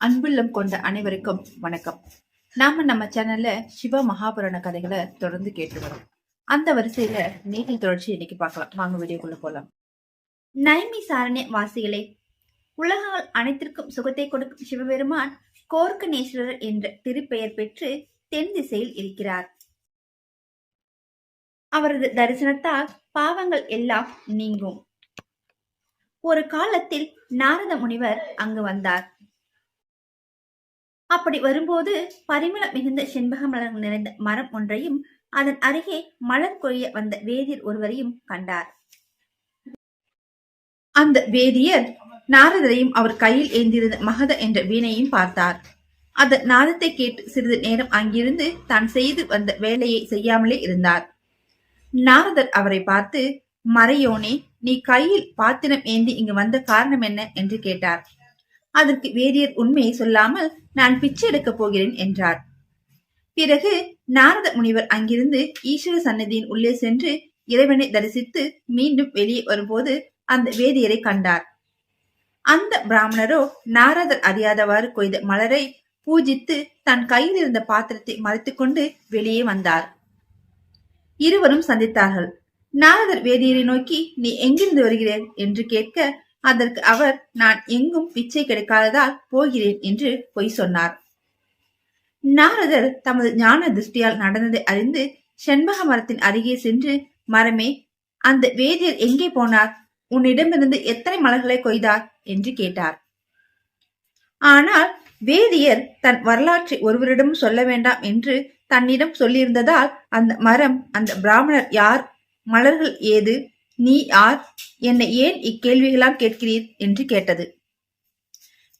அன்புள்ளம் கொண்ட அனைவருக்கும் வணக்கம். நாம நம்ம சேனல்ல சிவ மகாபுராண கதைகளை தொடர்ந்து கேட்டு வரோம் அந்த வரிசையில நீதி தொடர்ச்சி இன்னைக்கு பார்க்கலாம். வாங்க வீடியோக்குள்ள போலாம். நைமி சாரணே வாசிகளே உலகால் அனைத்திற்கும் சுகத்தை கொடுக்கும் சிவபெருமான் கோர்க்கநேஸ்வரர் என்ற திருப்பெயர் பெற்று தென் திசையில் இருக்கிறார். அவரது தரிசனத்தால் பாவங்கள் எல்லாம் நீங்கும். ஒரு காலத்தில் நாரத முனிவர் அங்கு வந்தார். அப்படி வரும்போது பரிமளம் மிகுந்த செண்பக மலர் நிறைந்த மரம் ஒன்றையும் அதன் அருகே மலர் கொய்ய வந்த வேதியர் ஒருவரையும் கண்டார். அந்த வேதியர் நாரதரையும் அவர் கையில் ஏந்திருந்த மகத என்ற வீணையும் பார்த்தார். அந்த நாதத்தை கேட்டு சிறிது நேரம் அங்கிருந்து தான் செய்து வந்த வேலையை செய்யாமலே இருந்தார். நாரதர் அவரை பார்த்து மறையோனே நீ கையில் பாத்திரம் ஏந்தி இங்கு வந்த காரணம் என்ன? என்று கேட்டார். அதற்கு வேதியர் உண்மையை சொல்லாமல் நான் பிச்சை எடுக்கப் போகிறேன் என்றார். பிறகு நாரத முனிவர் அங்கிருந்து ஈஸ்வர சன்னதியின் உள்ளே சென்று இறைவனை தரிசித்து மீண்டும் வெளியே வரும்போது அந்த வேதியரை கண்டார். அந்த பிராமணரோ நாரதர் அறியாதவாறு கொய்த மலரை பூஜித்து தன் கையில் இருந்த பாத்திரத்தை மறைத்துக்கொண்டு வெளியே வந்தார். இருவரும் சந்தித்தார்கள். நாரதர் வேதியரை நோக்கி நீ எங்கிருந்து வருகிறேன்? என்று கேட்க அதற்கு அவர் நான் எங்கும் பிச்சை கிடைக்காததால் போகிறேன் என்று பொய் சொன்னார். நாரதர் தமது ஞான திருஷ்டியால் நடந்ததை அறிந்து செண்பக மரத்தின் அருகே சென்று மரமே அந்த வேதியர் எங்கே போனார்? உன்னிடமிருந்து எத்தனை மலர்களை கொய்தார்? என்று கேட்டார். ஆனால் வேதியர் தன் வரலாற்றை ஒருவரிடம் சொல்ல வேண்டாம் என்று தன்னிடம் சொல்லியிருந்ததால் அந்த மரம் அந்த பிராமணர் யார்? மலர்கள் ஏது? நீ யார்? என்னை ஏன் இக்கேள்விகளாம் கேட்கிறீர்? என்று கேட்டது.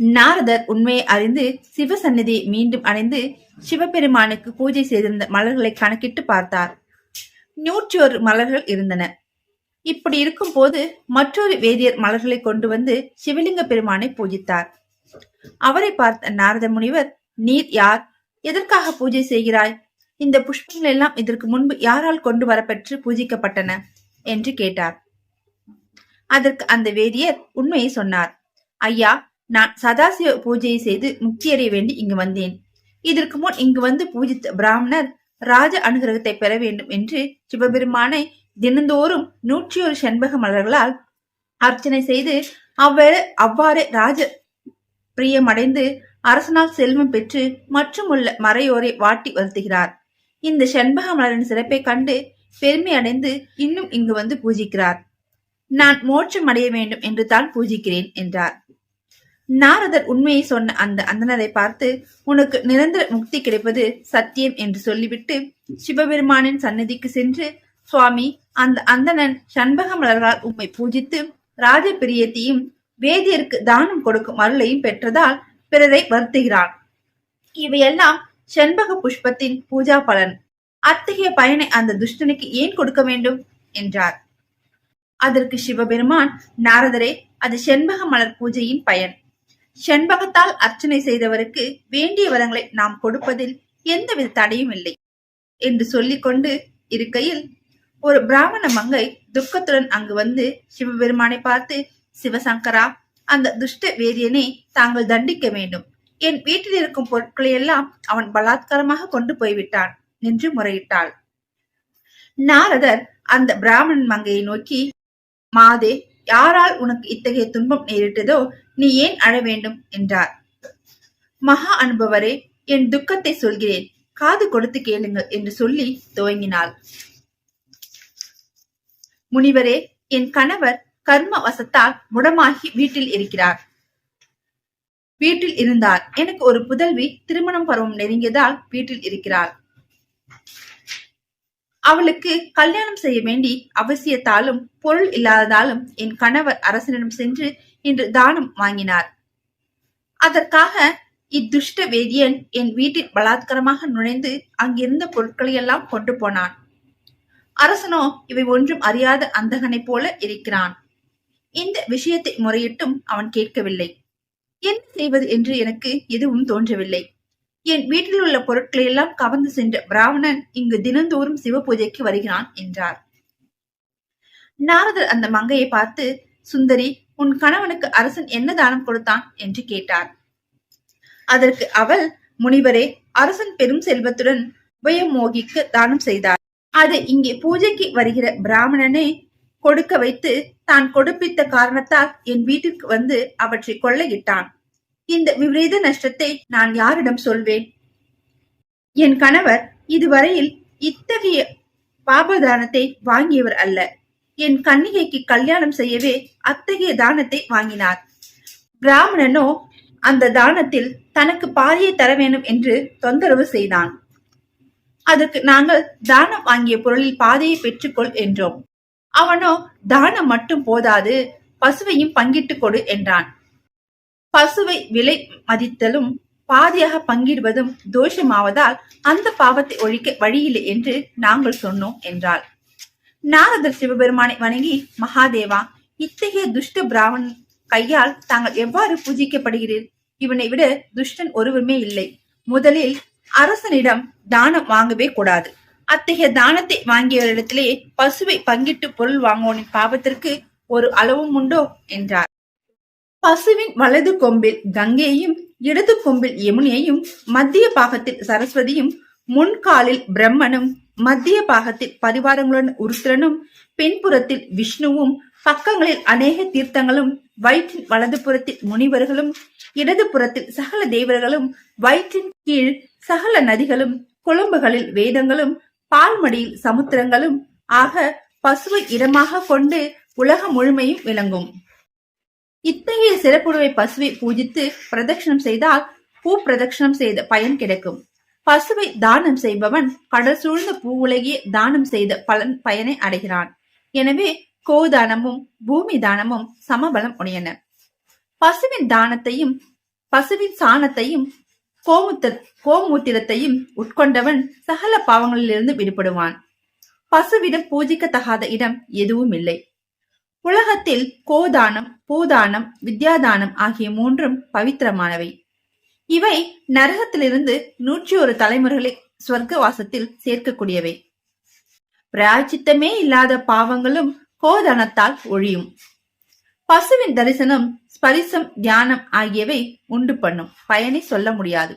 நாரதர் உண்மையை அறிந்து சிவசந்நிதியை மீண்டும் அடைந்து சிவபெருமானுக்கு பூஜை செய்திருந்த மலர்களை கணக்கிட்டு பார்த்தார். நூற்றி ஒரு மலர்கள் இருந்தன. இப்படி இருக்கும் போது மற்றொரு வேதியர் மலர்களை கொண்டு வந்து சிவலிங்க பெருமானை பூஜித்தார். அவரை பார்த்த நாரத முனிவர் நீர் யார்? எதற்காக பூஜை செய்கிறாய்? இந்த புஷ்பங்கள் எல்லாம் இதற்கு முன்பு யாரால் கொண்டு வரப்பெற்று பூஜிக்கப்பட்டன? என்று கேட்டார். அதற்கு அந்த வேதியர் உண்மையை சொன்னார். ஐயா நான் சதாசிவ பூஜையை செய்து முக்தியடைய வேண்டி இங்கு வந்தேன். இதற்கு முன் இங்கு வந்து பூஜித்த பிராமணர் ராஜ அனுகிரகத்தை பெற வேண்டும் என்று சிவபெருமானை தினந்தோறும் நூற்றி ஒரு செண்பக மலர்களால் அர்ச்சனை செய்து அவ்வாறு அவ்வாறு ராஜ பிரியமடைந்து அரசனால் செல்வம் பெற்று மற்றும் உள்ள மறையோரை வாட்டி வருத்துகிறார். இந்த செண்பக மலரின் சிறப்பை கண்டு பெருமை அடைந்து இன்னும் இங்கு வந்து பூஜிக்கிறார். நான் மோட்சம் அடைய வேண்டும் என்று தான் பூஜிக்கிறேன் என்றார். நாரதர் உண்மையை சொன்ன அந்த அந்தனரை பார்த்து உனக்கு நிரந்தர முக்தி கிடைப்பது சத்தியம் என்று சொல்லிவிட்டு சிவபெருமானின் சன்னதிக்கு சென்று சுவாமி அந்த அந்தணன் சண்பக மலர்களால் உம்மை பூஜித்து ராஜபிரியத்தையும் வேதியருக்கு தானம் கொடுக்கும் அருளையும் பெற்றதால் பிறரை வருத்துகிறான். இவையெல்லாம் செண்பக புஷ்பத்தின் பூஜா பலன். அத்தகைய பயனை அந்த துஷ்டனுக்கு ஏன் கொடுக்க வேண்டும்? என்றார். அதற்கு சிவபெருமான் நாரதரே அது செண்பக மலர் பூஜையின் பயன். செண்பகத்தால் அர்ச்சனை செய்தவருக்கு வேண்டிய வரங்களை நாம் கொடுப்பதில் எந்தவித தடையும் இல்லை என்று சொல்லிக்கொண்டு இருக்கையில் ஒரு பிராமண மங்கை துக்கத்துடன் அங்கு வந்து சிவபெருமானை பார்த்து சிவசங்கரா அந்த துஷ்ட வேதியனை தாங்கள் தண்டிக்க வேண்டும். என் வீட்டில் இருக்கும் பொருட்களை எல்லாம் அவன் பலாத்காரமாக கொண்டு போய்விட்டான். என்று முறையிட்டாள். நாரதர் அந்த பிராமணன் மங்கையை நோக்கி மாதே யாரால் உனக்கு இத்தகைய துன்பம் நேரிட்டதோ நீ ஏன் அழ வேண்டும்? என்றார். மகா அனுபவரே என் துக்கத்தை சொல்கிறேன். காது கொடுத்து கேளுங்கள் என்று சொல்லி துவங்கினாள். முனிவரே என் கணவர் கர்ம வசத்தால் முடமாகி வீட்டில் இருக்கிறார். வீட்டில் இருந்தார். எனக்கு ஒரு புதல்வி திருமணம் பருவம் நெருங்கியதால் வீட்டில் இருக்கிறார். அவளுக்கு கல்யாணம் செய்ய வேண்டி அவசியத்தாலும் பொருள் இல்லாததாலும் என் கணவர் அரசனிடம் சென்று இன்று தானம் வாங்கினார். அதற்காக இத்துஷ்ட வேதியன் என் வீட்டில் பலாத்காரமாக நுழைந்து அங்கிருந்த பொருட்களை எல்லாம் கொண்டு போனான். அரசனோ இவை ஒன்றும் அறியாத அந்தகனைப் போல இருக்கிறான். இந்த விஷயத்தை முறையிட்டும் அவன் கேட்கவில்லை. என்ன செய்வது என்று எனக்கு எதுவும் தோன்றவில்லை. என் வீட்டில் உள்ள பொருட்களை எல்லாம் கவர்ந்து சென்ற பிராமணன் இங்கு தினந்தோறும் சிவ பூஜைக்கு வருகிறான் என்றார். நாரதர் அந்த மங்கையை பார்த்து சுந்தரி உன் கணவனுக்கு அரசன் என்ன தானம் கொடுத்தான்? என்று கேட்டார். அதற்கு அவள் முனிவரே அரசன் பெரும் செல்வத்துடன் உபயமோகிக்கு தானம் செய்தார். அதை இங்கே பூஜைக்கு வருகிற பிராமணனே கொடுக்க வைத்து தான் கொடுப்பித்த காரணத்தால் என் வீட்டிற்கு வந்து அவற்றை கொள்ளையிட்டான் இந்த விபரீத நஷ்டத்தை நான் யாரிடம் சொல்வேன்? என் கணவர் இதுவரையில் இத்தகைய பாபதானத்தை வாங்கியவர் அல்ல. என் கன்னிகைக்கு கல்யாணம் செய்யவே அத்தகைய தானத்தை வாங்கினார். பிராமணனோ அந்த தானத்தில் தனக்கு பாதியை தர வேண்டும் என்று தொந்தரவு செய்தான். அதற்கு நாங்கள் தானம் வாங்கிய பொருளில் பாதையை பெற்றுக்கொள் என்றோம். அவனோ தானம் மட்டும் போதாது பசுவையும் பங்கிட்டுக் கொடு என்றான். பசுவை விலை மதித்தலும் பாதியாக பங்கிடுவதும் தோஷமாவதால் அந்த பாவத்தை ஒழிக்க வழியில்லை என்று நாங்கள் சொன்னோம் என்றாள். நாரதர் சிவபெருமானை வணங்கி மகாதேவா இத்தகைய துஷ்ட பிராமணன் கையால் தாங்கள் எவ்வாறு பூஜிக்கப்படுகிறீர்? இவனை விட துஷ்டன் ஒருவருமே இல்லை. முதலில் அரசனிடம் தானம் வாங்கவே கூடாது. அத்தகைய தானத்தை வாங்கியவரிடத்திலே பசுவை பங்கிட்டு பொருள் வாங்குவோனின் பாவத்திற்கு ஒரு அளவும் உண்டோ? என்றார். பசுவின் வலது கொம்பில் கங்கையையும் இடது கொம்பில் யமுனையையும் மத்திய பாகத்தில் சரஸ்வதியும் முன்காலில் பிரம்மனும் மத்திய பாகத்தில் பரிவாரங்களுடன் உருத்திரனும் பின்புறத்தில் விஷ்ணுவும் பக்கங்களில் அநேக தீர்த்தங்களும் வயிற்றின் வலது புறத்தில் முனிவர்களும் இடது புறத்தில் சகல தேவர்களும் வயிற்றின் கீழ் சகல நதிகளும் குழம்புகளில் வேதங்களும் பால்மடியில் சமுத்திரங்களும் ஆக பசுவை இடமாக கொண்டு உலகம் முழுமையும் விளங்கும். இத்தகைய சிறப்புடைய பசுவை பூஜித்து பிரதட்சணம் செய்தால் பூ பிரதட்சணம் செய்த பயன் கிடைக்கும். பசுவை தானம் செய்பவன் கடல் சூழ்ந்த பூவுலகிய தானம் செய்த பலன் பயனை அடைகிறான். எனவே கோதானமும் பூமி தானமும் சமபலம் உடையன. பசுவின் தானத்தையும் பசுவின் சாணத்தையும் கோமுத்த கோமூத்திரத்தையும் உட்கொண்டவன் சகல பாவங்களிலிருந்து விடுபடுவான். பசுவிடம் பூஜிக்கத்தகாத இடம் எதுவும் இல்லை உலகத்தில் கோதானம் பூதானம் வித்யாதானம் ஆகிய மூன்றும் பவித்திரமானவை. இவை நரகத்திலிருந்து நூற்றி ஒரு தலைமுறைகளை சொர்க்கவாசத்தில் சேர்க்கக்கூடியவை. பிராய்ச்சித்தமே இல்லாத பாவங்களும் கோதானத்தால் ஒழியும். பசுவின் தரிசனம் ஸ்பரிசம் தியானம் ஆகியவை உண்டு பண்ணும். பயனை சொல்ல முடியாது.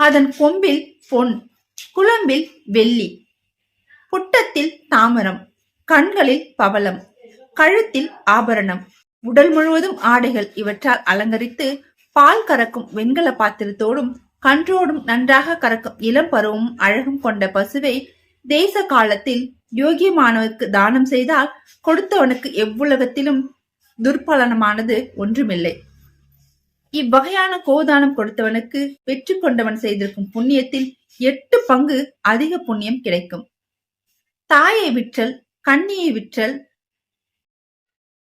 அதன் கொம்பில் பொன் குழம்பில் வெள்ளி புட்டத்தில் தாமரம் கண்களில் பவளம் கழுத்தில் ஆபரணம். உடல் முழுவதும் ஆடைகள் இவற்றால் அலங்கரித்து பால் கறக்கும் வெண்கல பாத்திரத்தோடும் கன்றோடும் நன்றாக கறக்கும் இளம் பருவமும் அழகும் கொண்ட பசுவை தேச காலத்தில் யோகியமானவருக்கு தானம் செய்தால் கொடுத்தவனுக்கு எவ்வுலகத்திலும் துர்பலனமானது ஒன்றுமில்லை. இவ்வகையான கோதானம் கொடுத்தவனுக்கு வெற்றி கொண்டவன் செய்திருக்கும் புண்ணியத்தில் எட்டு பங்கு அதிக புண்ணியம் கிடைக்கும். தாயை விற்றல் கண்ணியை விற்றல்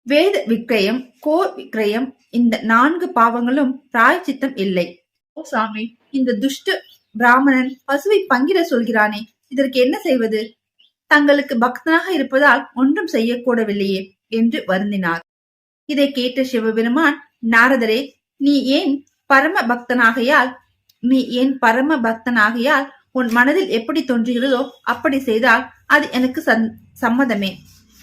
வேத விக்ரயம் கோ விக்ரயம் இந்த நான்கு பாவங்களும் பிராயச்சித்தம் இல்லை. ஓ சாமி இந்த துஷ்ட பிராமணன் பசுவை பங்கிட சொல்கிறானே இதற்கு என்ன செய்வது? தங்களுக்கு பக்தனாக இருப்பதால் ஒன்றும் செய்யக்கூடவில்லையே என்று வருந்தினார். இதை கேட்ட சிவபெருமான் நாரதரே நீ ஏன் பரம பக்தனாகையால் நீ ஏன் பரம பக்தனாகையால் உன் மனதில் எப்படி தோன்றுகிறதோ அப்படி செய்தால் அது எனக்கு சம்மதமே.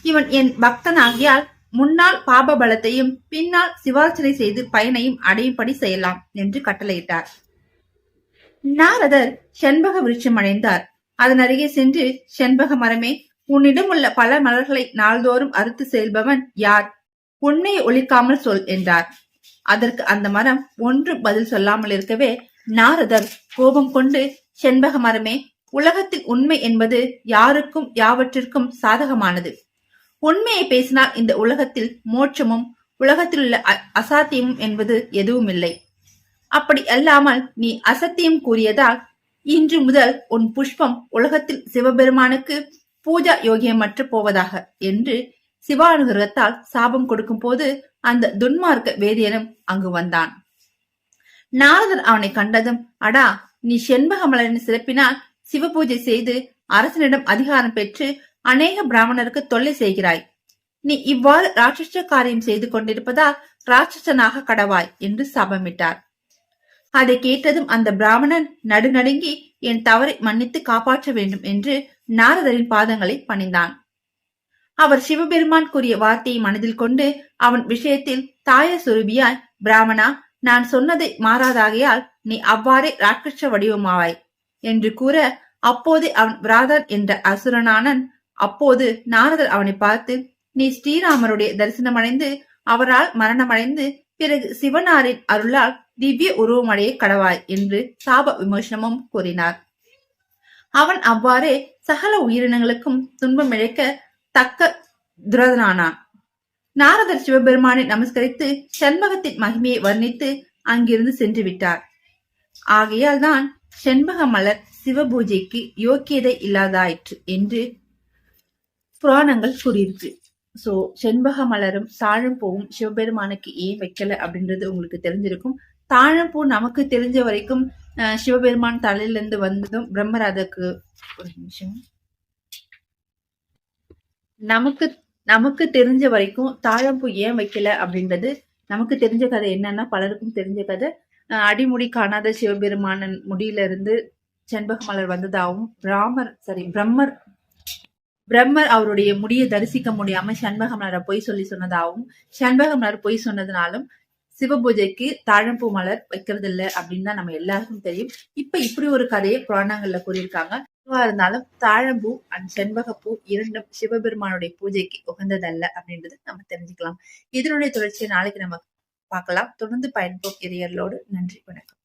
இவன் என் பக்தனாகியால் முன்னால் பாப பலத்தையும் பின்னால் சிவார்ச்சனை செய்து பயனையும் அடையும்படி செய்யலாம் என்று கட்டளையிட்டார். நாரதர் செண்பக விருட்சம் அடைந்தார். அதன் அருகே சென்று செண்பக மரமே உன்னிடம் உள்ள பல மலர்களை நாள்தோறும் அறுத்து செல்பவன் யார்? உண்மையை ஒழிக்காமல் சொல் என்றார். அதற்கு அந்த மரம் ஒன்று பதில் சொல்லாமல் இருக்கவே நாரதர் கோபம் கொண்டு செண்பக மரமே உலகத்தில் உண்மை என்பது யாருக்கும் யாவற்றிற்கும் சாதகமானது. உண்மையை பேசினால் இந்த உலகத்தில் மோட்சமும் உலகத்தில் உள்ள அசாத்தியமும் என்பது எதுவும் இல்லை அப்படி அல்லாமல் நீ அசத்தியம் கூறியதால் இன்று முதல் உன் புஷ்பம் உலகத்தில் சிவபெருமானுக்கு பூஜா யோகியமற்று போவதாக என்று சிவானுகிரகத்தால் சாபம் கொடுக்கும் போது அந்த துன்மார்க்க வேதியனும் அங்கு வந்தான். நாரதர் அவனை கண்டதும் அடா நீ செண்பக சிறப்பினால் சிவ பூஜை செய்து அரசனிடம் அதிகாரம் பெற்று அநேக பிராமணருக்கு தொல்லை செய்கிறாய். நீ இவ்வாறு ராட்சச காரியம் செய்து கொண்டிருப்பதால் ராட்சசனாக கடவாய் என்று சாபமிட்டார். அதை கேட்டதும் அந்த பிராமணன் நடுநடுங்கி என் தவறை மன்னித்து காப்பாற்ற வேண்டும் என்று நாரதரின் பாதங்களை பணிந்தான். அவர் சிவபெருமான் கூறிய வார்த்தையை மனதில் கொண்டு அவன் விஷயத்தில் தாய சுரூபியாய் பிராமணா நான் சொன்னதை மாறாதாகையால் நீ அவ்வாறே ராட்சச வடிவமாவாய் என்று கூற அப்போது அவன் விராதன் என்ற அசுரனானன் அப்போது நாரதர் அவனை பார்த்து நீ ஸ்ரீராமருடைய தரிசனமடைந்து அவரால் மரணமடைந்து பிறகு சிவனாரின் அருளால் திவ்ய உருவமடைய கடவாய் என்று சாப விமர்சனமும் கூறினார். அவன் அவ்வாறே சகல உயிரினங்களுக்கும் துன்பம் இழைக்க தக்க துரதனானான். நாரதர் சிவபெருமானை நமஸ்கரித்து செண்பகத்தின் மகிமையை வர்ணித்து அங்கிருந்து சென்று விட்டார். ஆகையால் தான் செண்பக மலர் சிவபூஜைக்கு யோக்கியதை இல்லாதாயிற்று என்று புராணங்கள் கூறியிருக்கு. சோ செண்பக மலரும் தாழம்பூவும் சிவபெருமானுக்கு ஏன் வைக்கல அப்படின்றது உங்களுக்கு தெரிஞ்சிருக்கும். தாழம்பூ நமக்கு தெரிஞ்ச வரைக்கும் சிவபெருமான் தலையில இருந்து வந்ததும் பிரம்மராதக்கு ஒரு நிமிஷம். நமக்கு நமக்கு தெரிஞ்ச வரைக்கும் தாழம்பூ ஏன் வைக்கல அப்படின்றது நமக்கு தெரிஞ்ச கதை என்னன்னா பலருக்கும் தெரிஞ்ச கதை. அஹ், அடிமுடி காணாத சிவபெருமானன் முடியில இருந்து செண்பக மலர் வந்ததாகவும் ராமர் சாரி பிரம்மர் பிரம்மர் அவருடைய முடியை தரிசிக்க முடியாம சண்பகமலரை பொய் சொல்லி சொன்னதாகவும் சண்பகமலர் பொய் சொன்னதுனாலும் சிவபூஜைக்கு தாழம்பூ மலர் வைக்கிறது இல்ல அப்படின்னு தான் நம்ம எல்லாருக்கும் தெரியும். இப்ப இப்படி ஒரு கதையை புராணங்கள்ல கூறியிருக்காங்க. எதுவா இருந்தாலும் தாழம்பூ அண்ட் செண்பகப்பூ இரண்டும் சிவபெருமானுடைய பூஜைக்கு உகந்ததல்ல அப்படின்றது நம்ம தெரிஞ்சுக்கலாம். இதனுடைய தொடர்ச்சியை நாளைக்கு நம்ம பார்க்கலாம். தொடர்ந்து பயன்போம் இறையர்களோடு. நன்றி வணக்கம்.